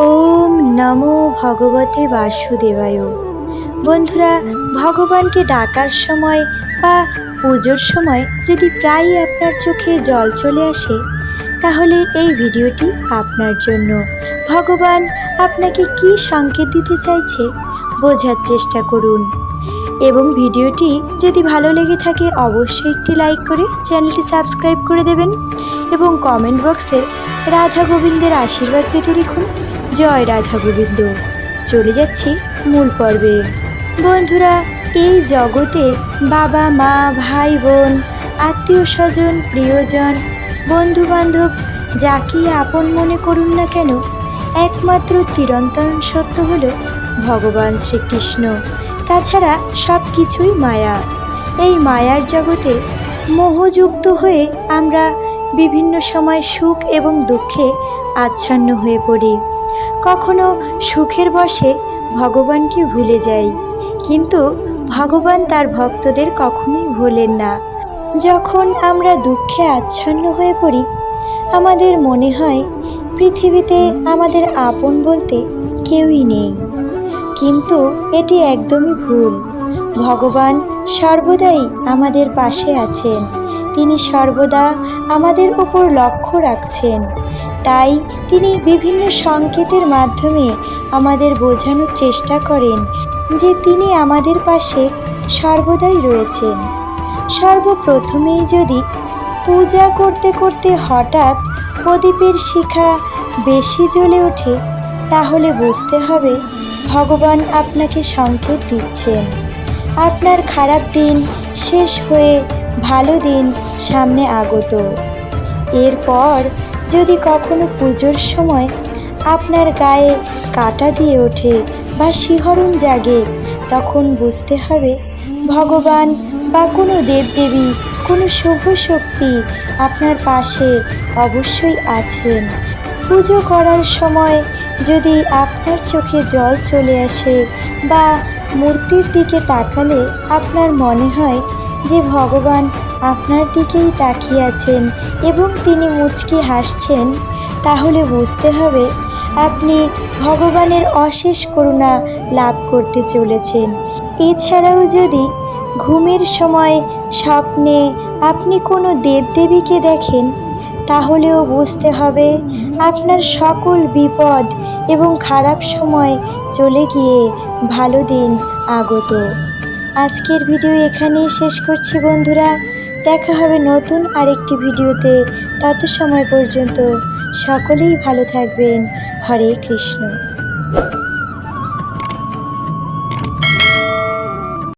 ওম নমো ভগবতে বাসুদেবায়। বন্ধুরা, ভগবানকে ডাকার সময় বা পুজোর সময় যদি প্রায়ই আপনার চোখে জল চলে আসে, তাহলে এই ভিডিওটি আপনার জন্য। ভগবান আপনাকে কি সংকেত দিতে চাইছে বোঝার চেষ্টা করুন। এবং ভিডিওটি যদি ভালো লেগে থাকে, অবশ্যই একটি লাইক করে চ্যানেলটি সাবস্ক্রাইব করে দেবেন এবং কমেন্ট বক্সে রাধা গোবিন্দের আশীর্বাদ পেতে লিখুন। জয় রাধা গোবিন্দ চলে যাচ্ছি মূল পর্বে। বন্ধুরা, এই জগতে বাবা, মা, ভাই, বোন, আত্মীয় স্বজন, প্রিয়জন বন্ধু বান্ধব যাকেই আপন মনে করুন না কেন, একমাত্র চিরন্তন সত্য হলো ভগবান শ্রীকৃষ্ণ। তাছাড়া সব কিছুই মায়া। এই মায়ার জগতে মোহযুক্ত হয়ে আমরা বিভিন্ন সময় সুখ এবং দুঃখে আচ্ছন্ন হয়ে পড়ি। কখনো সুখের বসে ভগবানকে ভুলে যাই। কিন্তু ভগবান তার ভক্তদের কখনোই ভোলেন না। যখন আমরা দুঃখে আচ্ছন্ন হয়ে পড়ি, আমাদের মনে হয় পৃথিবীতে আমাদের আপন বলতে কেউই নেই। কিন্তু এটি একদমই ভুল। ভগবান সর্বদাই আমাদের পাশে আছেন। তিনি সর্বদা আমাদের উপর লক্ষ্য রাখছেন। তাই তিনি বিভিন্ন সংকেতের মাধ্যমে আমাদের বোঝানোর চেষ্টা করেন যে তিনি আমাদের পাশে সর্বদাই রয়েছেন। সর্বপ্রথমেই যদি পূজা করতে করতে হঠাৎ প্রদীপের শিখা বেশি জ্বলে ওঠে, তাহলে বুঝতে হবে ভগবান আপনাকে সংকেত দিচ্ছেন। আপনার খারাপ দিন শেষ হয়ে ভালো দিন সামনে আগত। এরপর যদি কখনো পুজোর সময় আপনার গায়ে কাটা দিয়ে ওঠে বা শিহরণ জাগে, তখন বুঝতে হবে ভগবান বা কোনো দেবদেবী, কোনো শুভ শক্তি আপনার পাশে অবশ্যই আছেন। পুজো করার সময় যদি আপনার চোখে জল চলে আসে বা মূর্তির দিকে তাকালে আপনার মনে হয় যে ভগবান আপনার দিকেই তাকিয়ে আছেন এবং তিনি মুচকি হাসছেন, তাহলে বুঝতে হবে আপনি ভগবানের অশেষ করুণা লাভ করতে চলেছেন। এছাড়াও যদি ঘুমের সময় স্বপ্নে আপনি কোনো দেবদেবীকে দেখেন, তাহলেও বুঝতে হবে আপনার সকল বিপদ এবং খারাপ সময় চলে গিয়ে ভালো দিন আগত। আজকের ভিডিও এখানেই শেষ করছি বন্ধুরা। দেখা হবে নতুন আরেকটি ভিডিওতে। তত সময় পর্যন্ত সকলেই ভালো থাকবেন। হরে কৃষ্ণ।